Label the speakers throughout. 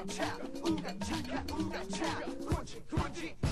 Speaker 1: 우가차 우가차카 우가차 콘치 콘치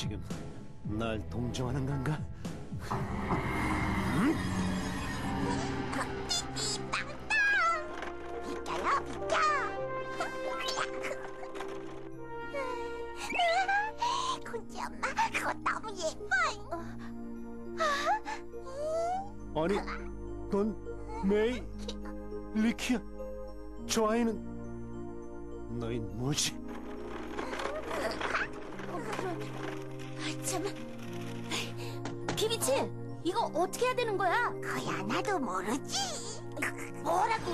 Speaker 2: 지금 날 동정하는 건가?
Speaker 3: 비켜요 비켜 곤지 엄마 그거 너무 예뻐
Speaker 2: 아니, 넌 메이 리키야? 저 아이는 너희 뭐지?
Speaker 3: 비비치 이거 어떻게 해야 되는 거야? 그야 나도 모르지 뭐라고?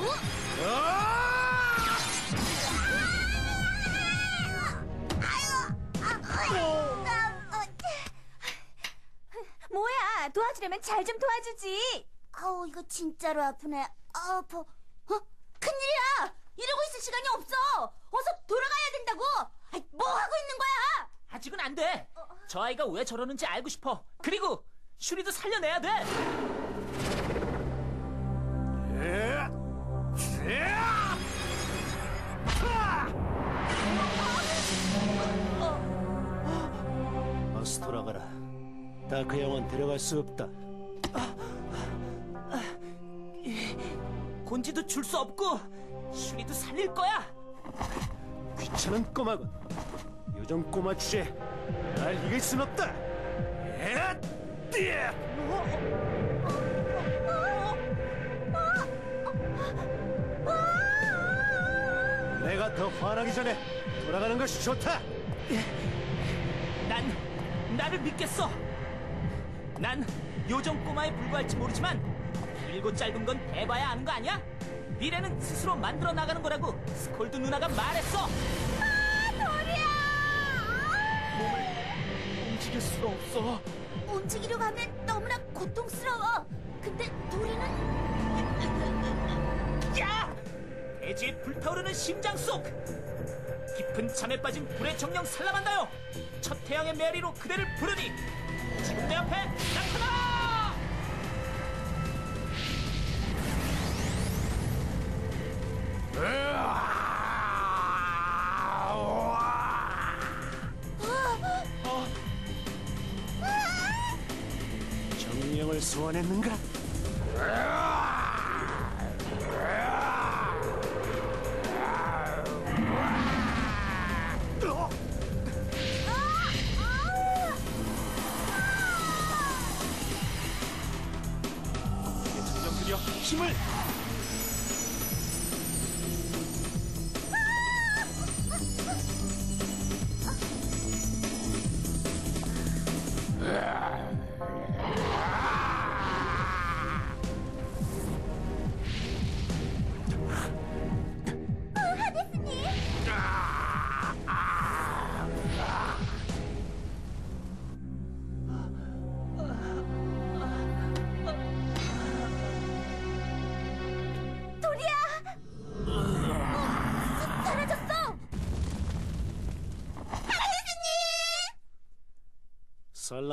Speaker 3: 뭐야 도와주려면 잘 좀 도와주지 아우 이거 진짜로 아프네 아, 아파 어? 큰일이야 이러고 있을 시간이 없어 어서 돌아가야 된다고 뭐 하고 있는 거야
Speaker 4: 아직은 안 돼. 저 아이가 왜 저러는지 알고 싶어. 그리고 슈리도 살려내야 돼.
Speaker 2: 어서 돌아가라. 다크 영은 데려갈 수 없다.
Speaker 4: 곤지도 줄 수 없고 슈리도 살릴 거야.
Speaker 2: 귀찮은 꼬마군. 요정 꼬마 주제 날 이길 순 없다. 띠아! 내가 더 화나기 전에 돌아가는 것이 좋다.
Speaker 4: 난 나를 믿겠어. 난 요정 꼬마에 불과할지 모르지만 길고 짧은 건 해봐야 아는 거 아니야? 미래는 스스로 만들어 나가는 거라고 스콜드 누나가 말했어. 움직일 수가 없어.
Speaker 3: 움직이려고 하면 너무나 고통스러워. 근데 도리는
Speaker 4: 야! 대지에 불타오르는 심장 속 깊은 잠에 빠진 불의 정령 살라만다요. 첫 태양의 메아리로 그대를 부르니 지금 내 앞에 나타나!
Speaker 2: 소환했는가?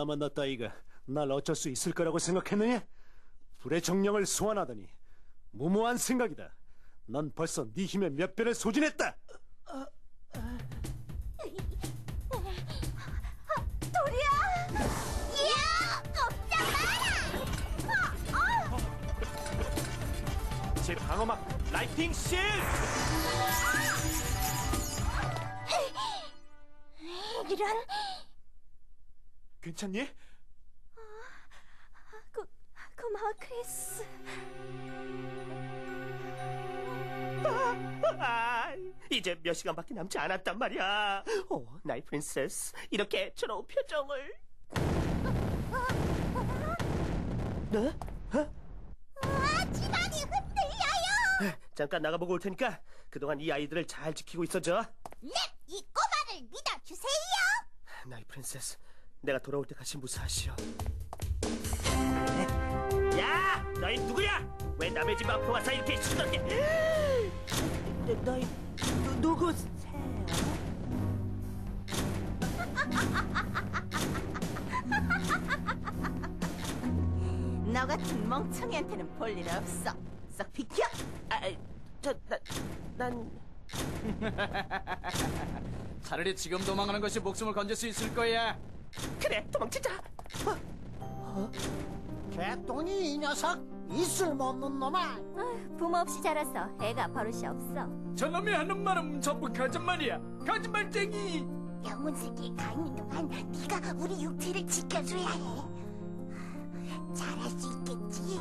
Speaker 2: 살라만다 따위가 날 어쩔 수 있을 거라고 생각했느냐? 불의 정령을 소환하더니 무모한 생각이다. 넌 벌써 네 힘의 몇 배를 소진했다.
Speaker 3: 도리야! 이야! 꼼짝 마라!
Speaker 4: 제 방어막 라이팅 실!
Speaker 3: 이런
Speaker 4: 괜찮니?
Speaker 3: 고, 고마워 크리스
Speaker 5: 아, 이제 몇 시간밖에 남지 않았단 말이야. 오, 나이 프린세스. 이렇게 초로운 표정을. 네?
Speaker 3: 아 집안이 흔들려요
Speaker 5: 잠깐 나가보고 올 테니까 그동안 이 아이들을 잘 지키고 있어줘.
Speaker 3: 넵 이 꼬마를 믿어주세요
Speaker 5: 나이 프린세스, 내가 돌아올 때까지 무사하시오. 야, 너희 누구야? 왜 남의 집 앞에 와서 이렇게 시끄럽게? 너, 너희 누, 누구세요?
Speaker 3: 너 같은 멍청이한테는 볼 일 없어 썩 비켜
Speaker 5: 아, 저, 나, 난
Speaker 1: 차라리 지금 도망가는 것이 목숨을 건질 수 있을 거야.
Speaker 5: 그래 도망치자.
Speaker 6: 개똥이 이 녀석 있을 못 없는 놈아.
Speaker 3: 부모 없이 자라서 애가 버릇이 없어.
Speaker 1: 저놈이 하는 말은 전부 거짓말이야. 거짓말쟁이.
Speaker 3: 영혼 세계에 가 있는 동안 네가 우리 육체를 지켜줘야 해. 잘할 수 있겠지?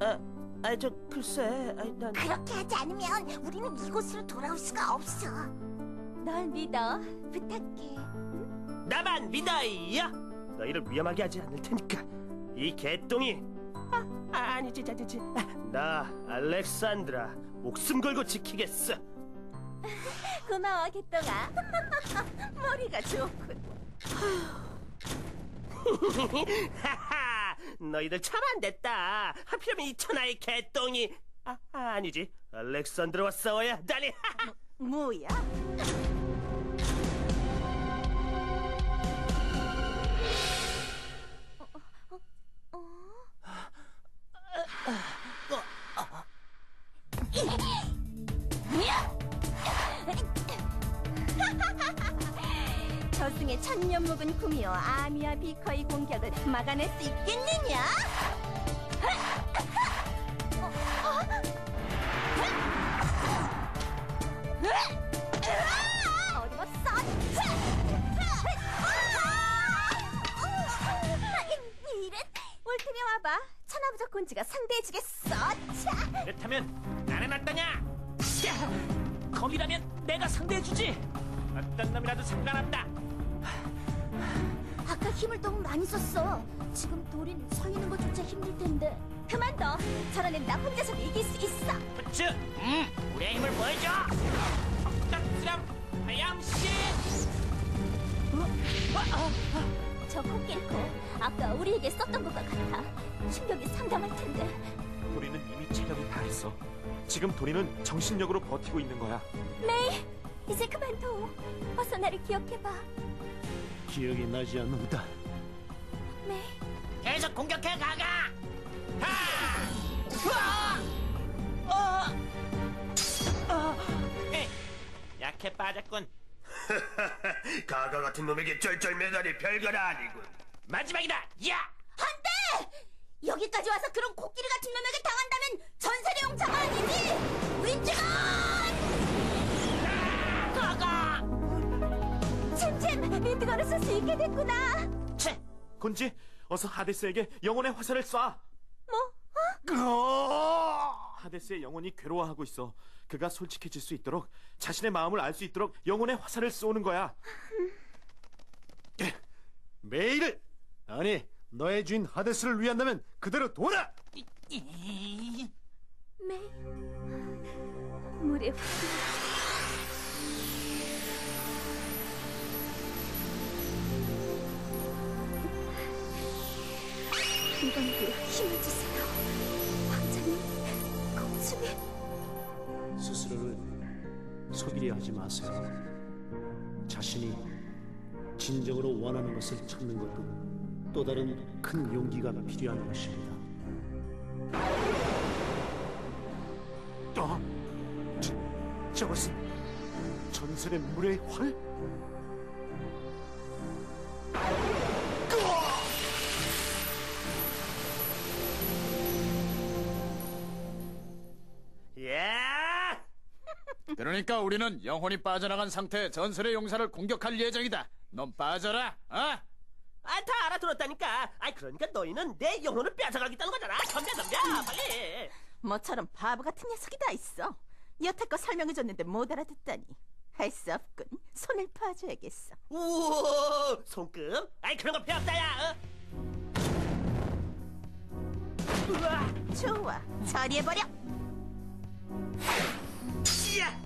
Speaker 5: 아, 아, 저 글쎄, 아, 난
Speaker 3: 그렇게 하지 않으면 우리는 이곳으로 돌아올 수가 없어. 널 믿어. 부탁해
Speaker 5: 나만 믿어요. 너희를 위험하게 하지 않을 테니까 이 개똥이 아, 아 아니지 아니지 아, 나 알렉산드라 목숨 걸고 지키겠어.
Speaker 3: 고마워 개똥아 머리가 좋군
Speaker 5: 하하, 너희들 참 안 됐다. 하필이면 이 천하의 개똥이 아, 아 아니지 알렉산드라와 싸워야 다니.
Speaker 3: 뭐야? 저승의 천년 묵은 구미호 아미아 비커의 공격을 막아낼 수 있겠느냐? 와봐. 천하부적 곤지가 상대해주겠어. 차.
Speaker 4: 그렇다면 나는 어떠냐? 야! 거기라면 내가 상대해주지! 어떤 놈이라도 상관없다!
Speaker 3: 아까 힘을 너무 많이 썼어. 지금 도리는 서 있는 것조차 힘들 텐데. 그만 둬. 저러는 나 혼자서도 이길 수 있어.
Speaker 4: 부츠! 음! 우리의 힘을 보여줘! 덕담스럼 하염씨!
Speaker 3: 저 코끼리코 아까 우리에게 썼던 것과 같아. 충격이 상당할 텐데.
Speaker 7: 도리는 이미 체력이 다했어. 지금 도리는 정신력으로 버티고 있는 거야.
Speaker 3: 메이, 이제 그만 둬. 어서 나를 기억해봐.
Speaker 2: 기억이 나지 않는다.
Speaker 3: 메이.
Speaker 4: 계속 공격해 가가! 에, 약해 빠졌군.
Speaker 5: 가가 같은 놈에게 쩔쩔매다니 별거 아니군.
Speaker 4: 마지막이다! 야!
Speaker 3: 안 돼! 여기까지 와서 그런 코끼리 같은 놈에게 당한다면 전세령 장아 아니지! 윈즈건! 가가! 미드걸을 쓸수 있게 됐구나!
Speaker 7: 채! 곤지, 어서 하데스에게 영혼의 화살을 쏴!
Speaker 3: 뭐?
Speaker 7: 하데스의 영혼이 괴로워하고 있어. 그가 솔직해질 수 있도록, 자신의 마음을 알 수 있도록 영혼의 화살을 쏘는 거야.
Speaker 2: 메이를 아니 너의 주인 하데스를 위한다면 그대로 둬라.
Speaker 3: 메이... 물에
Speaker 2: 속이려 하지 마세요. 자신이 진정으로 원하는 것을 찾는 것도 또 다른 큰 용기가 필요한 것입니다. 저, 저것은 전설의 물의 활?
Speaker 1: 그러니까 우리는 영혼이 빠져나간 상태의 전설의 용사를 공격할 예정이다. 넌 빠져라, 어?
Speaker 5: 아, 다 알아들었다니까. 아, 그러니까 너희는 내 영혼을 뺏어가겠다는 거잖아. 덤벼, 덤벼, 빨리.
Speaker 8: 뭐처럼 바보 같은 녀석이 다 있어. 여태껏 설명해줬는데 못 알아듣다니. 할 수 없군. 손을 봐줘야겠어.
Speaker 5: 우와, 손금? 아이, 그런 거 필요 없다, 야. 어? 우와,
Speaker 8: 좋아. 처리해버려.
Speaker 5: 야!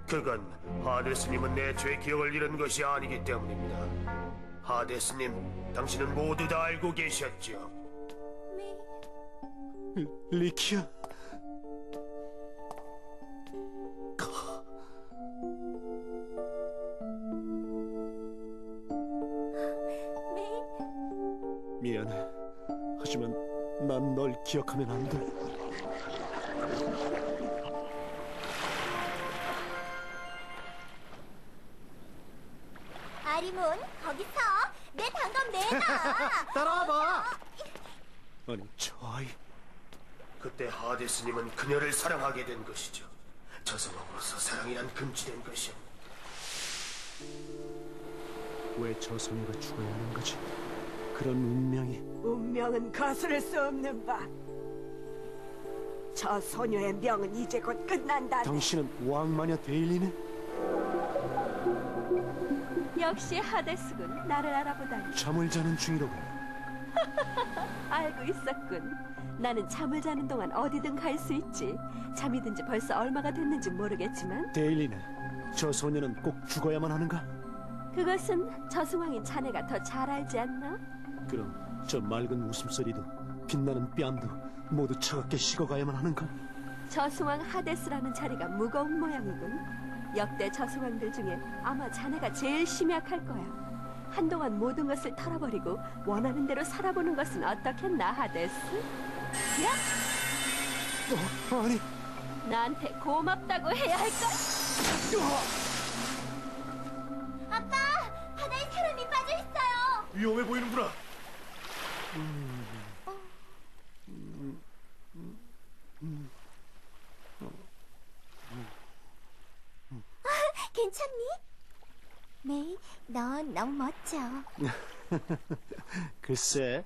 Speaker 5: 그건 하데스님은 내 죄 기억을 잃은 것이 아니기 때문입니다. 하데스님, 당신은 모두 다 알고 계셨죠.
Speaker 2: 리키야. 미안해. 하지만 난 널 기억하면 안 돼.
Speaker 3: 아리몬, 거기서 내 단검 내놔.
Speaker 2: 따라와봐. 아니 저 아이
Speaker 5: 그때 하데스님은 그녀를 사랑하게 된 것이죠. 저승으로서 사랑이란 금지된 것이오.
Speaker 2: 왜저 소녀가 죽어야 하는 거지? 그런 운명이
Speaker 9: 운명은 거스를 수 없는 바. 저 소녀의 명은 이제 곧 끝난다.
Speaker 2: 당신은 왕마녀 데일리네?
Speaker 8: 역시 하데스군. 나를 알아보다니.
Speaker 2: 잠을 자는 중이로군.
Speaker 8: 알고 있었군. 나는 잠을 자는 동안 어디든 갈 수 있지. 잠이 든지 벌써 얼마가 됐는지 모르겠지만
Speaker 2: 데일리네. 저 소녀는 꼭 죽어야만 하는가?
Speaker 8: 그것은 저승왕인 자네가 더 잘 알지 않나?
Speaker 2: 그럼 저 맑은 웃음소리도 빛나는 뺨도 모두 차갑게 식어가야만 하는가?
Speaker 8: 저승왕 하데스라는 자리가 무거운 모양이군. 역대 저승왕들 중에 아마 자네가 제일 심약할 거야. 한동안 모든 것을 털어버리고 원하는 대로 살아보는 것은 어떻겠나 하데스? 야,
Speaker 2: 어, 아니
Speaker 8: 나한테 고맙다고 해야 할걸?
Speaker 3: 아빠, 바다에 사람이 빠져 있어요.
Speaker 7: 위험해 보이는구나.
Speaker 3: 괜찮니? 메이, 넌 너무 멋져.
Speaker 2: 글쎄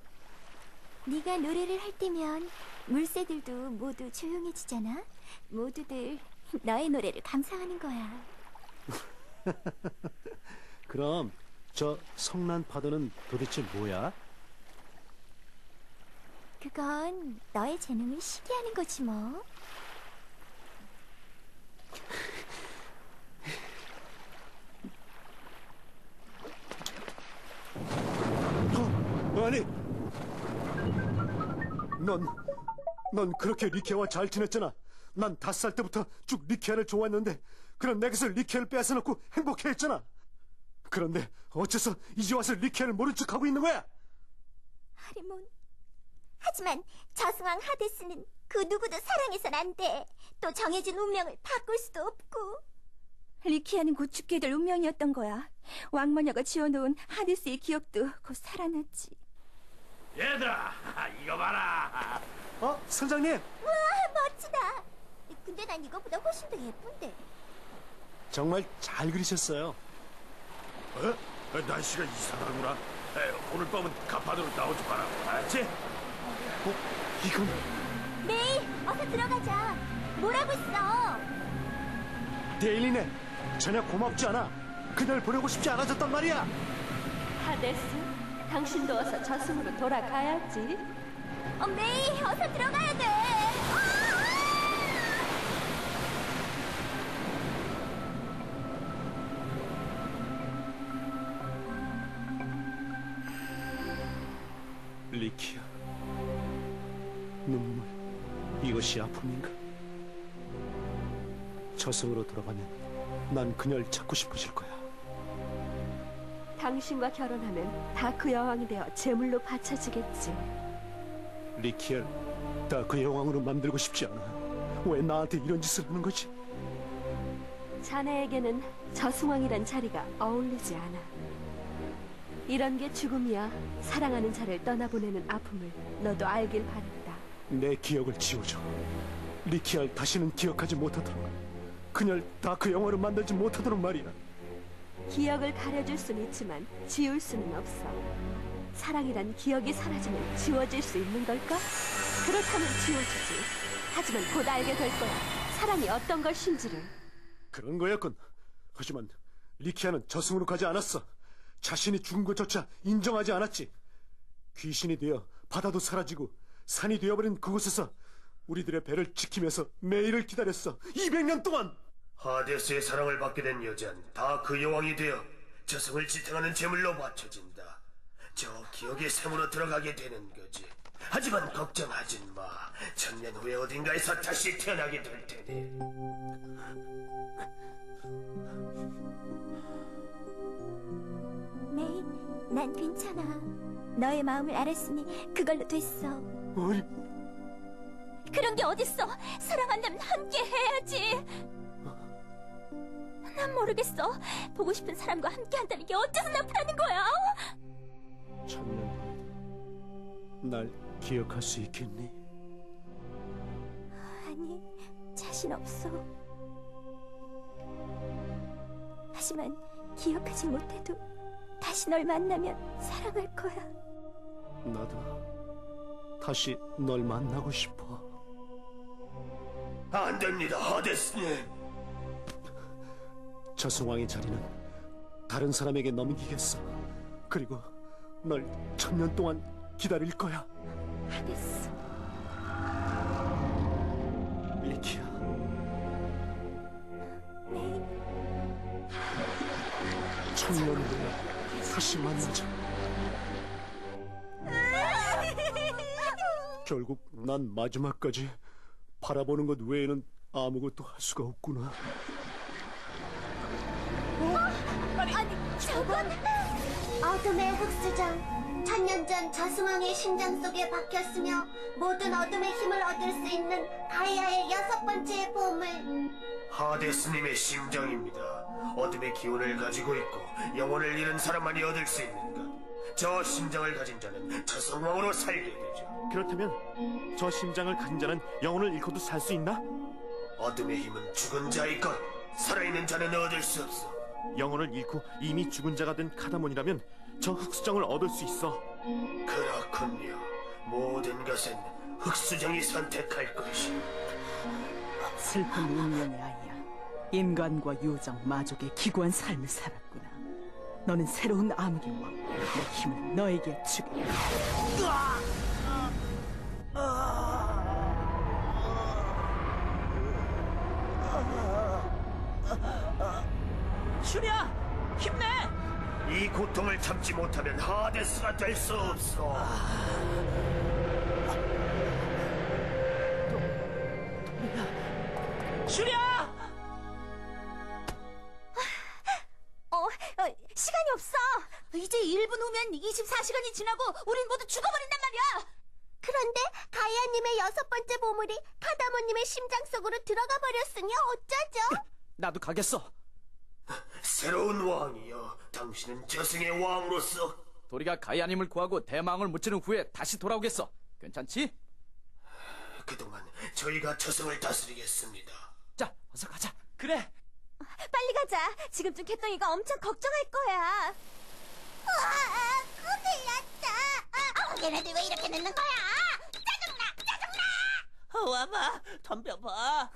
Speaker 3: 네가 노래를 할 때면 물새들도 모두 조용해지잖아. 모두들 너의 노래를 감상하는 거야.
Speaker 2: 그럼 저 성난 파도는 도대체 뭐야?
Speaker 3: 그건 너의 재능을 시기하는 거지 뭐.
Speaker 2: 어, 아니 넌, 넌 그렇게 리케와 잘 지냈잖아 난 다섯 살 때부터 쭉 리케를 좋아했는데 그런 내게서 리케를 뺏어놓고 행복해했잖아 그런데 어째서 이제 와서 리케를 모른 척하고 있는 거야?
Speaker 3: 하리몬. 하지만 저승왕 하데스는 그 누구도 사랑해선 안 돼. 또 정해진 운명을 바꿀 수도 없고.
Speaker 8: 리키아는 곧 죽게 될 운명이었던 거야. 왕마녀가 지어놓은 하데스의 기억도 곧 살아났지.
Speaker 5: 얘들아, 이거 봐라.
Speaker 2: 어? 선장님
Speaker 3: 우와, 멋지다. 근데 난 이거보다 훨씬 더 예쁜데.
Speaker 2: 정말 잘 그리셨어요
Speaker 7: 어? 날씨가 이상하구나. 에, 오늘 밤은 가파도로 나오지 마라. 알았지?
Speaker 2: 어? 이건
Speaker 3: 메이, 어서 들어가자. 뭐라고 있어?
Speaker 2: 데일리네 전혀 고맙지 않아 그날 보내고 싶지 않아졌단 말이야
Speaker 8: 하데스, 당신도 어서 저승으로 돌아가야지.
Speaker 3: 엄메이 어, 어서 들어가야 돼. 아!
Speaker 2: 리키야, 눈물, 이것이 아픔인가? 저승으로 돌아가면 난 그녀를 찾고 싶으실 거야.
Speaker 8: 당신과 결혼하면 다크 여왕이 되어 제물로 바쳐지겠지.
Speaker 2: 리키엘, 다그 여왕으로 만들고 싶지 않아. 왜 나한테 이런 짓을 하는 거지?
Speaker 8: 자네에게는 저승왕이란 자리가 어울리지 않아. 이런 게 죽음이야. 사랑하는 자를 떠나보내는 아픔을 너도 알길 바란다.
Speaker 2: 내 기억을 지워줘. 리키알 다시는 기억하지 못하도록. 그녀를 다그 영화로 만들지 못하도록 말이야.
Speaker 8: 기억을 가려줄 수는 있지만 지울 수는 없어. 사랑이란 기억이 사라지면 지워질 수 있는 걸까? 그렇다면 지워지지. 하지만 곧 알게 될 거야. 사랑이 어떤 것인지를.
Speaker 2: 그런 거였군. 하지만 리키아는 저승으로 가지 않았어. 자신이 죽은 것조차 인정하지 않았지. 귀신이 되어 바다도 사라지고 산이 되어버린 그곳에서 우리들의 배를 지키면서 매일을 기다렸어. 200년 동안!
Speaker 10: 하데스의 사랑을 받게 된 여자는 다 그 여왕이 되어 저승을 지탱하는 제물로 바쳐진다. 저 기억의 샘으로 들어가게 되는 거지. 하지만 걱정하지 마. 천년 후에 어딘가에서 다시 태어나게 될 테니.
Speaker 3: 메이, 난 괜찮아. 너의 마음을 알았으니 그걸로 됐어.
Speaker 2: 아니,
Speaker 3: 그런 게 어딨어? 사랑한다면 함께 해야지. 난 모르겠어. 보고 싶은 사람과 함께 한다는 게 어째서 나쁘다는 거야?
Speaker 2: 천년 후, 날 기억할 수 있겠니?
Speaker 3: 아니, 자신 없어. 하지만 기억하지 못해도 다시 널 만나면 사랑할 거야.
Speaker 2: 나도 다시 널 만나고 싶어.
Speaker 10: 안 됩니다, 하데스님.
Speaker 2: 저승왕의 자리는 다른 사람에게 넘기겠어. 그리고 널 천년 동안 기다릴 거야.
Speaker 3: 알겠어.
Speaker 2: 리키야.
Speaker 3: 메이,
Speaker 2: 천년 후에 다시 만나자. 결국 난 마지막까지 바라보는 것 외에는 아무것도 할 수가 없구나.
Speaker 3: 아니, 저건 어둠의 흑수정. 천년 전 저승왕의 심장 속에 박혔으며 모든 어둠의 힘을 얻을 수 있는 가이아의 여섯 번째 보물.
Speaker 10: 하데스님의 심정입니다. 어둠의 기운을 가지고 있고 영혼을 잃은 사람만이 얻을 수 있는 것. 저 심장을 가진 자는 저승왕으로 살게 되죠.
Speaker 7: 그렇다면 저 심장을 가진 자는 영혼을 잃고도 살 수 있나?
Speaker 10: 어둠의 힘은 죽은 자의 것. 살아있는 자는 얻을 수 없어.
Speaker 7: 영혼을 잃고 이미 죽은 자가 된 카다몬이라면 저 흑수정을 얻을 수 있어.
Speaker 10: 그렇군요. 모든 것은 흑수정이 선택할 것이.
Speaker 11: 슬픈 운명의 아이야. 인간과 요정, 마족의 기구한 삶을 살았구나. 너는 새로운 암흑의 왕, 내 힘을 너에게 주게.
Speaker 5: 슈리
Speaker 10: 못하면 하데스가 될 수 없어.
Speaker 5: 슈리야!
Speaker 3: 어, 어, 시간이 없어. 이제 1분 후면 24시간이 지나고 우린 모두 죽어버린단 말이야. 그런데 가이아님의 여섯 번째 보물이 카다모님의 심장 속으로 들어가 버렸으니 어쩌죠?
Speaker 5: 나도 가겠어.
Speaker 10: 새로운 왕이여, 당신은 저승의 왕으로서
Speaker 12: 도리가 가야님을 구하고 대망을 무찌른 후에 다시 돌아오겠어. 괜찮지?
Speaker 10: 그동안 저희가 저승을 다스리겠습니다.
Speaker 12: 자, 어서 가자.
Speaker 5: 그래,
Speaker 3: 빨리 가자. 지금쯤 개똥이가 엄청 걱정할 거야. 와, 큰일 났다. 아, 얘네들 왜 이렇게 늦는 거야? 짜증나, 짜증나.
Speaker 5: 와봐, 덤벼봐.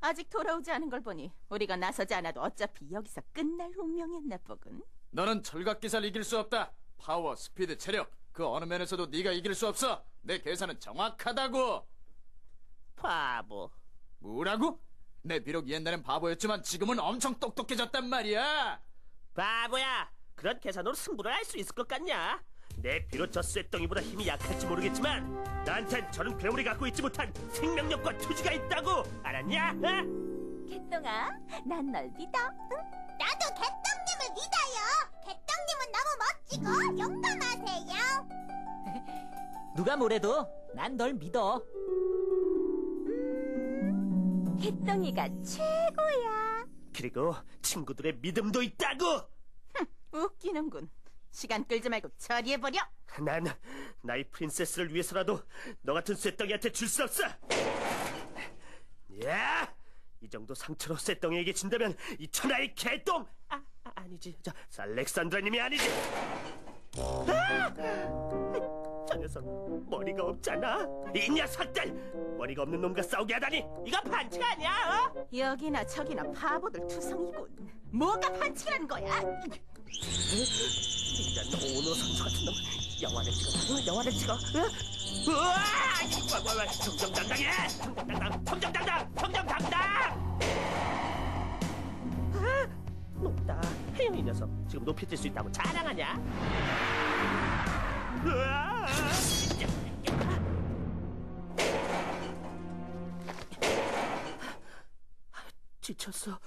Speaker 4: 아직 돌아오지 않은 걸 보니 우리가 나서지 않아도 어차피 여기서 끝날 운명이었나 보군.
Speaker 12: 너는 철갑기사를 이길 수 없다. 파워, 스피드, 체력 그 어느 면에서도 네가 이길 수 없어. 내 계산은 정확하다고.
Speaker 5: 바보.
Speaker 12: 뭐라고? 내 비록 옛날엔 바보였지만 지금은 엄청 똑똑해졌단 말이야.
Speaker 5: 바보야. 그런 계산으로 승부를 할 수 있을 것 같냐? 내 비록 저 쇳덩이보다 힘이 약할지 모르겠지만 나한텐 저런 괴물이 갖고 있지 못한 생명력과 투지가 있다고 알았냐? 어?
Speaker 3: 개똥아, 난 널 믿어. 나도 개똥님을 믿어요. 개똥님은 너무 멋지고 용감하세요.
Speaker 4: 누가 뭐래도 난 널 믿어.
Speaker 3: 개똥이가 최고야.
Speaker 5: 그리고 친구들의 믿음도 있다고
Speaker 13: 웃기는군. 시간 끌지 말고 처리해버려.
Speaker 5: 난 나의 프린세스를 위해서라도 너 같은 쇳덩이한테 줄 수 없어 야! 이 정도 상처로 쇳덩이에게 진다면 이 천하의 개똥 아, 아 아니지 저 알렉산드라님이 아니지 아! 저 녀석 머리가 없잖아 이 녀석들 머리가 없는 놈과 싸우게 하다니 이거 반칙 아니야 어?
Speaker 13: 여기나 저기나 바보들 투성이군. 뭐가 반칙이라는 거야?
Speaker 5: 이런 오너 선수 같은 놈. 영화를 찍어. 어, 영화를 찍어. 어? 우와 와, 와, 와, 정정당당해! 정정당당 정정당당 정정당당! 아, 높다. 이 녀석 지금 높이 뛸 수 있다고 자랑하냐? 지쳤어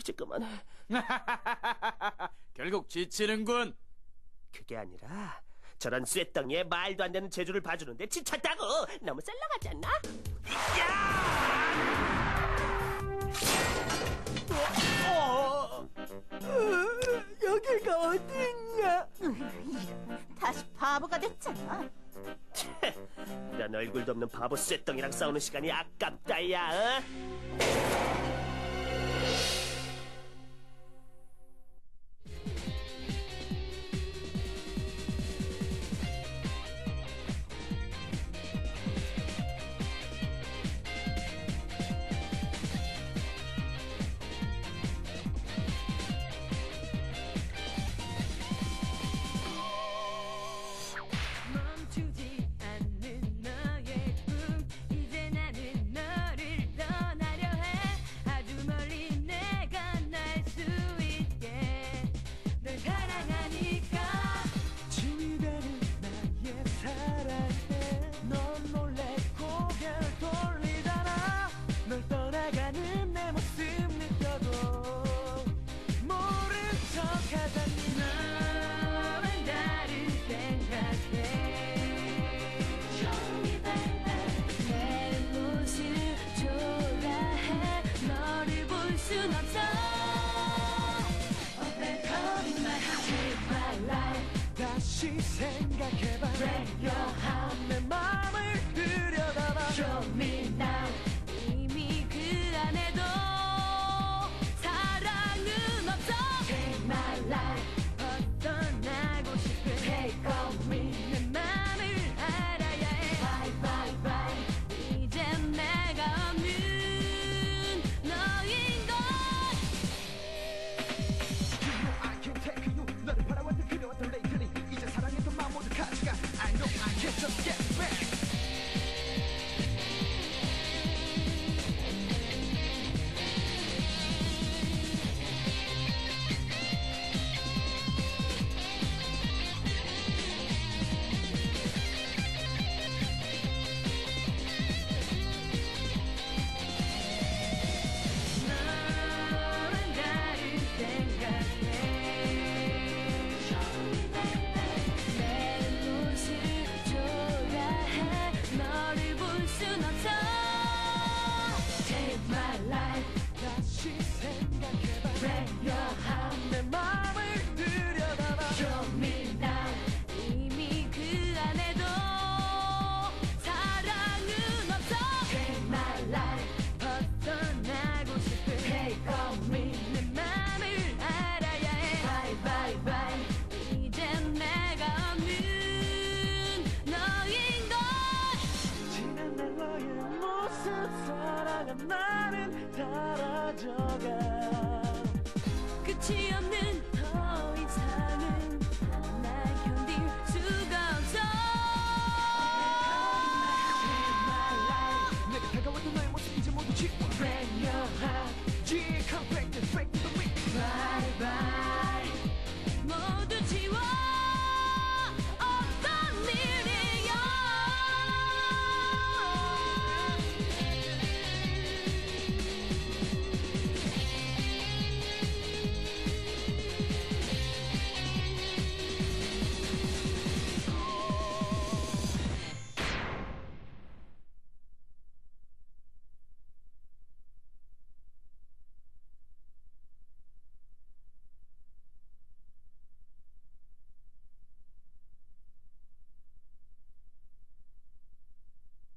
Speaker 5: 이제 그만해
Speaker 1: 결국 지치는군.
Speaker 5: 그게 아니라 저런 쇳덩이에 말도 안 되는 재주를 봐주는데 지쳤다고 너무 썰렁하지 않나?
Speaker 9: 여기가 어딨냐?
Speaker 13: 다시 바보가 됐잖아.
Speaker 5: 이런 얼굴도 없는 바보 쇳덩이랑 싸우는 시간이 아깝다 야 어?
Speaker 14: 너를